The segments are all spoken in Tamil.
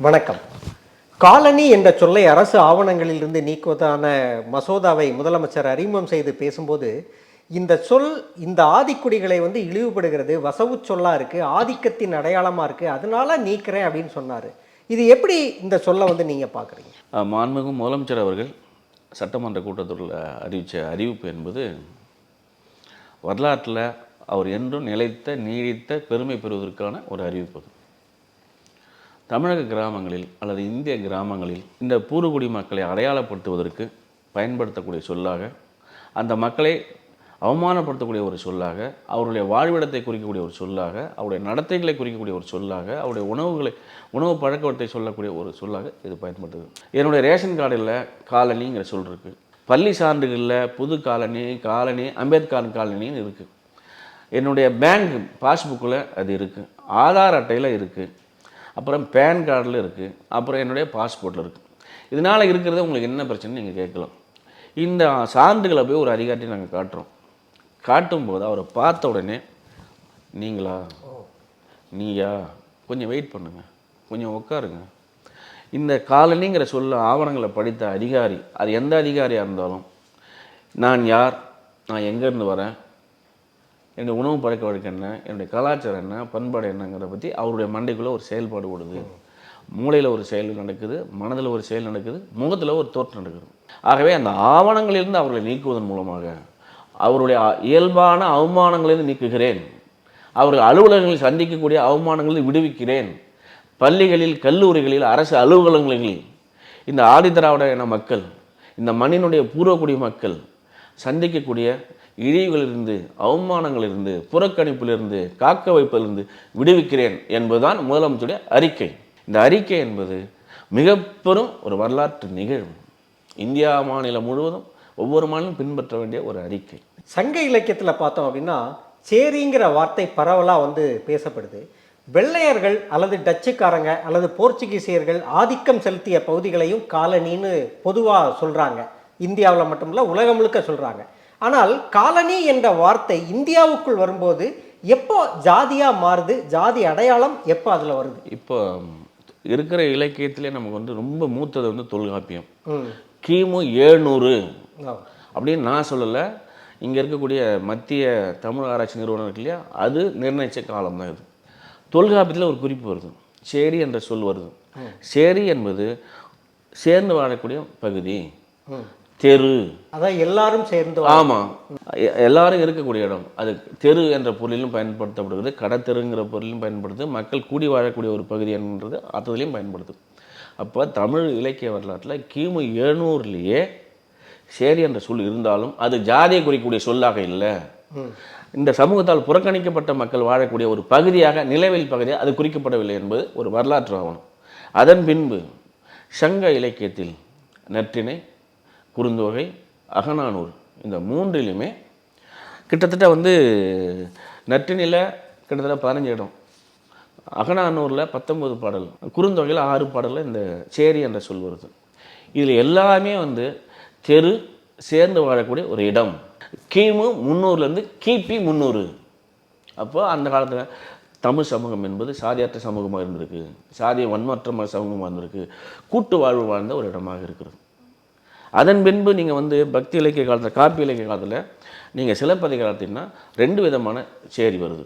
வணக்கம். காலனி என்ற சொல்லை அரசு ஆவணங்களிலிருந்து நீக்குவதான மசோதாவை முதலமைச்சர் அறிமுகம் செய்து பேசும்போது இந்த சொல் இந்த ஆதிக்குடிகளை வந்து இழிவுபடுகிறது வசவு சொல்லா இருக்குது ஆதிக்கத்தின் அடையாளமாக இருக்குது அதனால நீக்கிறேன் அப்படின்னு சொன்னார். இது எப்படி இந்த சொல்லை வந்து நீங்கள் பார்க்குறீங்க? மாண்புமிகு முதலமைச்சர் அவர்கள் சட்டமன்ற கூட்டத்தொடரில் அறிவித்த அறிவிப்பு என்பது வரலாற்றில் அவர் என்றும் நிலைத்த நீடித்த பெருமை பெறுவதற்கான ஒரு அறிவிப்பு தமிழக கிராமங்களில் அல்லது இந்திய கிராமங்களில் இந்த பூர்வகுடி மக்களை அடையாளப்படுத்துவதற்கு பயன்படுத்தக்கூடிய சொல்லாக அந்த மக்களை அவமானப்படுத்தக்கூடிய ஒரு சொல்லாக அவருடைய வாழ்விடத்தை குறிக்கக்கூடிய ஒரு சொல்லாக அவருடைய நடத்தைகளை குறிக்கக்கூடிய ஒரு சொல்லாக அவருடைய உணவுகளை உணவு பழக்கவற்றை சொல்லக்கூடிய ஒரு சொல்லாக இது பயன்படுது என்னுடைய ரேஷன் கார்டில் காலனிங்கிற சொல் இருக்குது பள்ளி சான்றுகளில் புது காலனி காலனி அம்பேத்கர் காலனின்னு இருக்குது என்னுடைய பேங்க் பாஸ்புக்கில் அது இருக்குது ஆதார் அட்டையில் இருக்குது அப்புறம் பேன் கார்டில் இருக்குது அப்புறம் என்னுடைய பாஸ்போர்ட்டில் இருக்குது இதனால் இருக்கிறத உங்களுக்கு என்ன பிரச்சனை நீங்கள் கேட்கலாம். இந்த சான்றுகளை போய் ஒரு அதிகாரியை நாங்கள் காட்டுறோம். காட்டும்போது அவரை பார்த்த உடனே நீங்களா? நீயா? கொஞ்சம் வெயிட் பண்ணுங்கள் கொஞ்சம் உட்காருங்க. இந்த காலனிங்கிற சொல்ல ஆவணங்களை படித்த அதிகாரி அது எந்த அதிகாரியாக இருந்தாலும் நான் யார்? நான் எங்கேருந்து வரேன்? என்னுடைய உணவு பழக்க வழக்கம் என்ன என்னுடைய கலாச்சாரம் என்ன பண்பாடு என்னங்கிறத பற்றி அவருடைய மண்டைக்குள்ளே ஒரு செயல்பாடு ஓடுது. மூளையில் ஒரு செயல் நடக்குது மனதில் ஒரு செயல் நடக்குது முகத்தில் ஒரு தோற்றம் நடக்குது. ஆகவே அந்த ஆவணங்களிலிருந்து அவர்களை நீக்குவதன் மூலமாக அவருடைய இயல்பான அவமானங்களிலிருந்து நீக்குகிறேன். அவர்கள் அலுவலகங்களில் சந்திக்கக்கூடிய அவமானங்களில் விடுவிக்கிறேன். பள்ளிகளில் கல்லூரிகளில் அரசு அலுவலகங்களில் இந்த ஆதிதிராவிட என மக்கள் இந்த மண்ணினுடைய பூர்வக்குடி மக்கள் சந்திக்கக்கூடிய இழிவுகளிலிருந்து அவமானங்களிலிருந்து புறக்கணிப்பிலிருந்து காக்க வைப்பிலிருந்து விடுவிக்கிறேன் என்பதுதான் முதலமைச்சருடைய அறிக்கை. இந்த அறிக்கை என்பது மிக பெரும் ஒரு வரலாற்று நிகழ்வு. இந்தியா மாநிலம் முழுவதும் ஒவ்வொரு மாநிலம் பின்பற்ற வேண்டிய ஒரு அறிக்கை. சங்க இலக்கியத்தில் பார்த்தோம் அப்படின்னா சேரிங்கிற வார்த்தை பரவலாக வந்து பேசப்படுது. வெள்ளையர்கள் அல்லது டச்சுக்காரங்க அல்லது போர்ச்சுகீசியர்கள் ஆதிக்கம் செலுத்திய பகுதிகளையும் காலனின்னு பொதுவாக சொல்கிறாங்க இந்தியாவில் மட்டுமில்ல உலகம் முழுக்க சொல்கிறாங்க ஆனால் காலனி என்ற வார்த்தை இந்தியாவுக்குள் வரும்போது எப்போ ஜாதியாக மாறுது ஜாதி அடையாளம் எப்போ அதில் வருது? இப்போ இருக்கிற இலக்கியத்திலே நமக்கு வந்து ரொம்ப மூத்தது வந்து தொல்காப்பியம். கிமு ஏழ்நூறு. அப்படின்னு நான் சொல்லலை. இங்கே இருக்கக்கூடிய மத்திய தமிழ் ஆராய்ச்சி நிறுவனம் இருக்கு இல்லையா? அது நிர்ணயித்த காலம் தான் இது. தொல்காப்பியத்தில் ஒரு குறிப்பு வருது. சேரி என்ற சொல் வருது. சேரி என்பது சேர்ந்து வாழக்கூடிய பகுதி. தெரு. அதான் எல்லாரும் சேர்ந்து ஆமாம் எல்லாரும் இருக்கக்கூடிய இடம். அது தெரு என்ற பொருளிலும் பயன்படுத்தப்படுகிறது. கடத்தெருங்கிற பொருளிலும் பயன்படுது மக்கள் கூடி வாழக்கூடிய ஒரு பகுதி என்றது அர்த்தத்திலையும் பயன்படுது அப்போ தமிழ் இலக்கிய வரலாற்றில் கிமு எழுநூறுலேயே சேரி என்ற சொல் இருந்தாலும் அது ஜாதியை குறிக்கக்கூடிய சொல்லாக இல்லை. இந்த சமூகத்தால் புறக்கணிக்கப்பட்ட மக்கள் வாழக்கூடிய ஒரு பகுதியாக நிலவில் பகுதியாக அது குறிக்கப்படவில்லை என்பது ஒரு வரலாற்று ஆவணம். அதன் பின்பு சங்க இலக்கியத்தில் நற்றிணை குறுந்தொகை அகநானூர் இந்த மூன்றிலுமே கிட்டத்தட்ட வந்து நற்றிணையில் கிட்டத்தட்ட பதினஞ்சு இடம். அகநானூரில் பத்தொம்பது பாடல் குறுந்தொகையில் ஆறு பாடலில் இந்த சேரி என்ற சொல் வருது. இதில் எல்லாமே வந்து தெரு சேர்ந்து வாழக்கூடிய ஒரு இடம். கிமு முந்நூறுலேருந்து கிபி முந்நூறு அப்போ அந்த காலத்தில் தமிழ் சமூகம் என்பது சாதியற்ற சமூகமாக இருந்திருக்கு. சாதிய வன்மற்ற சமூகமாக இருந்திருக்கு. கூட்டு வாழ்வு வாழ்ந்த ஒரு இடமாக இருக்கிறது. அதன் பின்பு நீங்கள் வந்து பக்தி இலக்கிய காலத்தில் காப்பி இலக்கிய காலத்தில் நீங்கள் சிலப்பதிகாரத்தின்னா ரெண்டு விதமான சேரி வருது.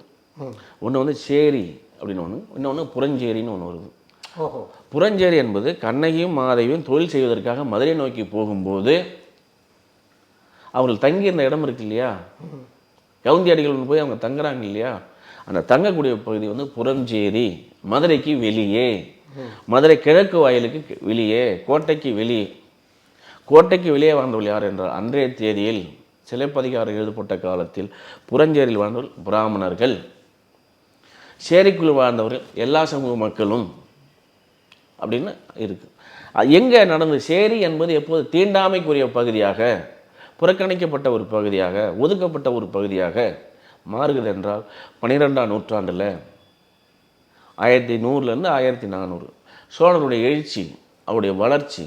ஒன்று வந்து சேரி அப்படின்னு ஒன்று இன்னொன்று புறஞ்சேரின்னு ஒன்று வருது. ஓஹோ. புறஞ்சேரி என்பது கண்ணகியும் மாதவியும் தொழில் செய்வதற்காக மதுரை நோக்கி போகும்போது அவர்கள் தங்கியிருந்த இடம் இருக்கு இல்லையா? கவுந்தி அடிகள் போய் அவங்க தங்குறாங்க இல்லையா? அந்த தங்கக்கூடிய பகுதி வந்து புறஞ்சேரி மதுரைக்கு வெளியே. மதுரை கிழக்கு வாயிலுக்கு வெளியே கோட்டைக்கு வெளியே. கோட்டைக்கு வெளியே வாழ்ந்தவள் யார் என்றால் அன்றைய தேதியில் சிலைப்பதிகாரம் எழுதப்பட்ட காலத்தில் புறஞ்சேரியில் வாழ்ந்தவர்கள் பிராமணர்கள். சேரிக்குள் வாழ்ந்தவர்கள் எல்லா சமூக மக்களும் அப்படின்னு இருக்குது எங்கே நடந்தது? சேரி என்பது எப்போது? தீண்டாமைக்குரிய பகுதியாக புறக்கணிக்கப்பட்ட ஒரு பகுதியாக ஒதுக்கப்பட்ட ஒரு பகுதியாக மாறுகிறது என்றால் பன்னிரெண்டாம் நூற்றாண்டில் ஆயிரத்தி நூறுலேருந்து ஆயிரத்தி நானூறு. சோழருடைய எழுச்சி அவருடைய வளர்ச்சி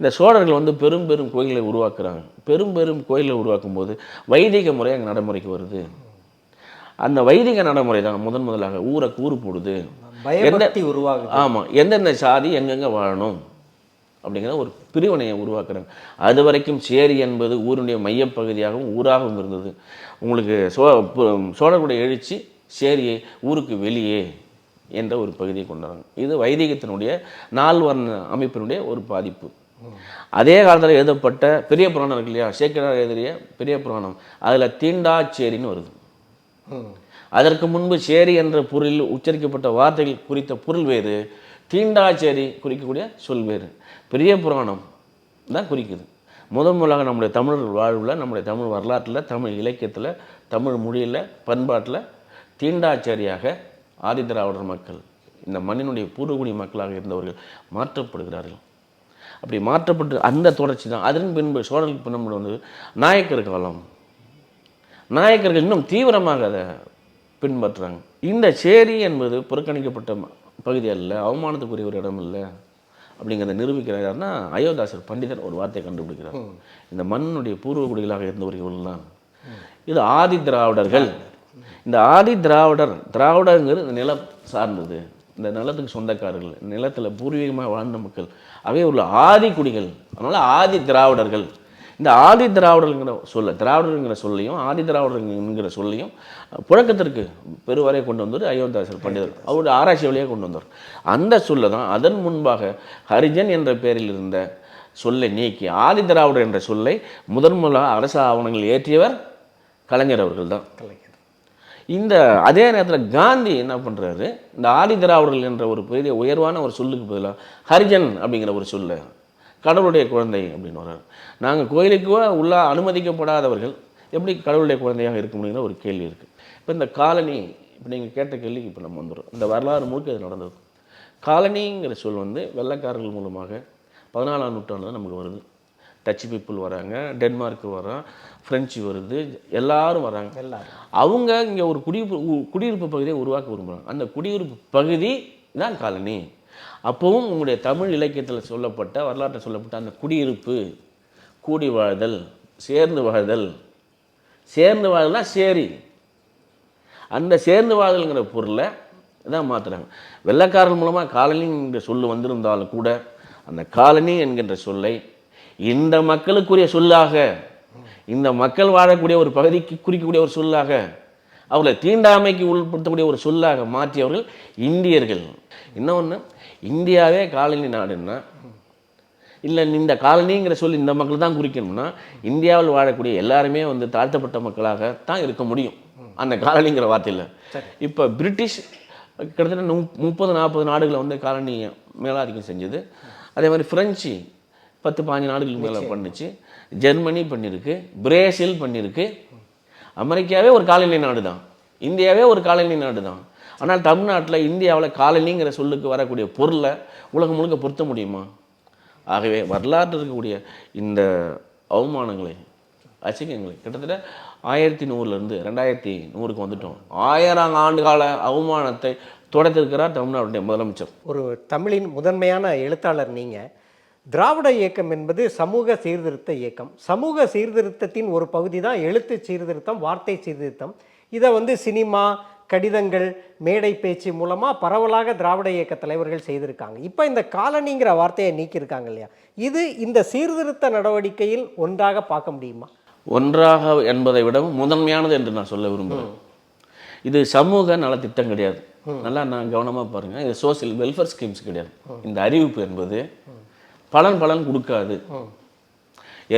இந்த சோழர்கள் வந்து பெரும் பெரும் கோயில்களை உருவாக்குறாங்க. பெரும் பெரும் கோயில்களை உருவாக்கும் போது வைதிக முறை அங்கே நடைமுறைக்கு வருது. அந்த வைதிக நடைமுறை தான் முதன் முதலாக ஊரை கூறு போடுது. பயபக்தி உருவாகுது. ஆமாம் எந்தெந்த சாதி எங்கெங்கே வாழணும் அப்படிங்கிற ஒரு பிரிவினையை உருவாக்குறாங்க. அது வரைக்கும் சேரி என்பது ஊருடைய மையப்பகுதியாகவும் ஊராகவும் இருந்தது. உங்களுக்கு சோ சோழர்களுடைய எழுச்சி சேரியை ஊருக்கு வெளியே என்ற ஒரு பகுதியை கொண்டு வராங்க. இது வைதிகத்தினுடைய நால்வர்ண அமைப்பினுடைய ஒரு பாதிப்பு. அதே காலத்தில் எழுதப்பட்ட பெரிய புராணம் இருக்கு இல்லையா? சேக்கிரார் எழுதிய பெரிய புராணம். அதில் தீண்டாச்சேரின்னு வருது. அதற்கு முன்பு சேரி என்ற பொருளில் உச்சரிக்கப்பட்ட வார்த்தைகள் குறித்த பொருள் வேறு தீண்டாச்சேரி குறிக்கக்கூடிய சொல் வேறு. பெரிய புராணம் தான் குறிக்குது. முதன் முதலாக நம்முடைய தமிழர்கள் வாழ்வில் நம்முடைய தமிழ் வரலாற்றில் தமிழ் இலக்கியத்தில் தமிழ் மொழியில் பண்பாட்டில் தீண்டாச்சேரியாக ஆதிதிராவிடர் மக்கள் இந்த மண்ணினுடைய பூர்வகுடி மக்களாக இருந்தவர்கள் மாற்றப்படுகிறார்கள். அப்படி மாற்றப்பட்டு அந்த தொடர்ச்சி தான். அதன் பின்பு சோழர்களுக்கு பின்பு வந்து நாயக்கர் காலம். நாயக்கர்கள் இன்னும் தீவிரமாக அதை பின்பற்றுறாங்க. இந்த சேரி என்பது புறக்கணிக்கப்பட்ட பகுதி அல்ல அவமானத்துக்குரிய ஒரு இடம் இல்லை அப்படிங்கிறத நிரூபிக்கிறார் யாருன்னா அயோத்தாசர் பண்டிதர் ஒரு வார்த்தையை கண்டுபிடிக்கிறார். இந்த மண்ணுடைய பூர்வ குடிகளாக இருந்தவர்கள் தான் இது ஆதி திராவிடர்கள். இந்த ஆதி திராவிடர் திராவிடங்கிறது இந்த நிலம் சார்ந்தது. இந்த நிலத்துக்கு சொந்தக்காரர்கள் நிலத்தில் பூர்வீகமாக வாழ்ந்த மக்கள் அவை உள்ள ஆதி குடிகள் அதனால ஆதி திராவிடர்கள். இந்த ஆதி திராவிடர்ங்கிற சொல்ல திராவிடருங்கிற சொல்லையும் ஆதி திராவிடருங்கிற சொல்லையும் புழக்கத்திற்கு பெருவரை கொண்டு வந்தவர் அயோத்தாசர் பண்டிதர். அவருடைய ஆராய்ச்சி வழியாக கொண்டு வந்தார். அந்த சொல்லை தான் அதன் முன்பாக ஹரிஜன் என்ற பெயரில் இருந்த சொல்லை நீக்கி ஆதி திராவிடர் என்ற சொல்லை முதன் முதலாக அரசு ஆவணங்கள் ஏற்றியவர் கலைஞர் அவர்கள் தான். கலைஞர். இந்த அதே நேரத்தில் காந்தி என்ன பண்ணுறாரு இந்த ஆதிதிராவிடர்கள் என்ற ஒரு பெரிய உயர்வான ஒரு சொல்லுக்கு பதிலாக ஹரிஜன் அப்படிங்கிற ஒரு சொல்ல கடவுளுடைய குழந்தை அப்படின்னு வர்றாரு. நாங்கள் கோயிலுக்கு உள்ள அனுமதிக்கப்படாதவர்கள் எப்படி கடவுளுடைய குழந்தையாக இருக்க முடியுங்கிற ஒரு கேள்வி இருக்குது இப்போ இந்த காலனி இப்போ நீங்கள் கேட்ட கேள்விக்கு இப்போ நம்ம வந்துடும் இந்த வரலாறு முழுக்க இது நடந்தது காலனிங்கிற சொல் வந்து வெள்ளக்காரர்கள் மூலமாக பதினாலாம் நூற்றாண்டு தான் நமக்கு வருது. டச்சு பீப்புள் வராங்க டென்மார்க் வரான் ஃப்ரெஞ்சு வருது எல்லாரும் வராங்க. அவங்க இங்கே ஒரு குடியிருப்பு குடியிருப்பு பகுதியை உருவாக்க விரும்புகிறாங்க அந்த குடியிருப்பு பகுதி தான் காலனி. அப்போவும் உங்களுடைய தமிழ் இலக்கியத்தில் சொல்லப்பட்ட வரலாற்றில் சொல்லப்பட்ட அந்த குடியிருப்பு கூடி வாழ்தல் சேர்ந்து வாழ்தல். சேர்ந்து வாழ்தல்னா சேரி. அந்த சேர்ந்து வாழ்தல்ங்கிற பொருளை தான் மாற்றுறாங்க வெள்ளைக்காரன் மூலமாக காலனிங்கிற சொல்லு வந்திருந்தாலும் கூட அந்த காலனி என்கின்ற சொல்லை இந்த மக்களுக்குரிய சொல்லாக இந்த மக்கள் வாழக்கூடிய ஒரு பகுதிக்கு குறிக்கக்கூடிய ஒரு சொல்லாக அவர்களை தீண்டாமைக்கு உட்படுத்தக்கூடிய ஒரு சொல்லாக மாற்றியவர்கள் இந்தியர்கள். இன்னொன்று இந்தியாவே காலனி நாடுன்னா இல்லை இந்த காலனிங்கிற சொல்லி இந்த மக்கள் தான் குறிக்கணும்னா இந்தியாவில் வாழக்கூடிய எல்லாருமே வந்து தாழ்த்தப்பட்ட மக்களாக தான் இருக்க முடியும். அந்த காலனிங்கிற வார்த்தையில். இப்போ பிரிட்டிஷ் கிட்டத்தட்ட முப்பது நாற்பது நாடுகளை வந்து காலனி மேலாதிக்கம் செஞ்சது. அதே மாதிரி ஃப்ரெஞ்சு பத்து பாஞ்சு நாடுகளுக்கு மேலே பண்ணுச்சு. ஜெர்மனி பண்ணியிருக்கு பிரேசில் பண்ணியிருக்கு அமெரிக்காவே ஒரு காலனி நாடு தான் இந்தியாவே ஒரு காலனி நாடு தான் ஆனால் தமிழ்நாட்டில் இந்தியாவில் காலனிங்கிற சொல்லுக்கு வரக்கூடிய பொருளை உலகம் முழுக்க பொருத்த முடியுமா? ஆகவே வரலாற்றில் இருக்கக்கூடிய இந்த அவமானங்களை அசிங்கங்களை கிட்டத்தட்ட ஆயிரத்தி நூறுலேருந்து ரெண்டாயிரத்தி நூறுக்கு வந்துட்டோம். ஆயிரம் ஆண்டு கால அவமானத்தை தொடர்த்திருக்கிறார் தமிழ்நாட்டுடைய முதலமைச்சர். ஒரு தமிழின் முதன்மையான எழுத்தாளர் நீங்க. திராவிட இயக்கம் என்பது சமூக சீர்திருத்த இயக்கம். சமூக சீர்திருத்தத்தின் ஒரு பகுதி தான் எழுத்து சீர்திருத்தம் வார்த்தை சீர்திருத்தம். இதை வந்து சினிமா கடிதங்கள் மேடை பேச்சு மூலமா பரவலாக திராவிட இயக்க தலைவர்கள் செய்திருக்காங்க. இப்போ இந்த காலனிங்கிற வார்த்தையை நீக்கியிருக்காங்க இல்லையா? இது இந்த சீர்திருத்த நடவடிக்கையில் ஒன்றாக பார்க்க முடியுமா? ஒன்றாக என்பதை விடவும் முதன்மையானது என்று நான் சொல்ல விரும்புகிறேன். இது சமூக நலத்திட்டம் கிடையாது. நல்லா நான் கவனமாக பாருங்கள் இது சோசியல் வெல்ஃபேர் ஸ்கீம்ஸ் கிடையாது. இந்த அறிவிப்பு என்பது பலன் பலன் கொடுக்காது.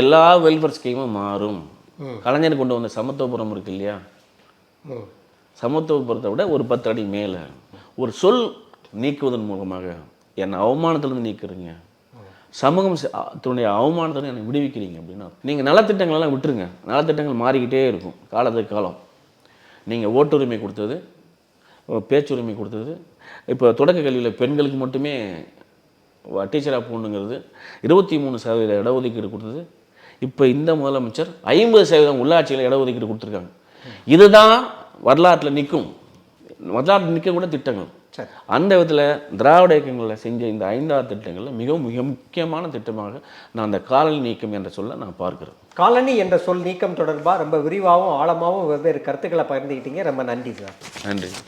எல்லா வெல்ஃபேர் ஸ்கீமும் மாறும். கலைஞர் கொண்டு வந்த சமத்துவபுரம் இருக்கு இல்லையா? சமத்துவபுரத்தை விட ஒரு பத்து அடி மேலே. ஒரு சொல் நீக்குவதன் மூலமாக என்னை அவமானத்திலிருந்து நீக்குறீங்க. சமூகம் தன்னுடைய அவமானத்தை என்னை விடுவிக்கிறீங்க அப்படின்னா நீங்கள் நலத்திட்டங்களெல்லாம் விட்டுருங்க. நலத்திட்டங்கள் மாறிக்கிட்டே இருக்கும் காலத்துக்கு காலம். நீங்கள் ஓட்டுரிமை கொடுத்தது பேச்சுரிமை கொடுத்தது. இப்போ தொடக்க கல்வியில் பெண்களுக்கு மட்டுமே டீச்சராக போகணுங்கிறது இருபத்தி மூணு சதவீத இடஒதுக்கீடு கொடுத்தது. இப்போ இந்த முதலமைச்சர் ஐம்பது சதவீதம் உள்ளாட்சியில் இடஒதுக்கீடு கொடுத்துருக்காங்க. இதுதான் வரலாற்றில் நிற்கும் வரலாற்றில் நிற்கக்கூட திட்டங்கள். அந்த விதத்தில் திராவிட இயக்கங்களில் செஞ்ச இந்த ஐந்தாறு திட்டங்களில் மிகவும் மிக முக்கியமான திட்டமாக நான் அந்த காலனி நீக்கம் என்ற சொல்ல நான் பார்க்கிறேன். காலனி என்ற சொல் நீக்கம் தொடர்பாக ரொம்ப விரிவாகவும் ஆழமாகவும் வெவ்வேறு கருத்துக்களை பகிர்ந்துக்கிட்டீங்க ரொம்ப நன்றி சார். நன்றி.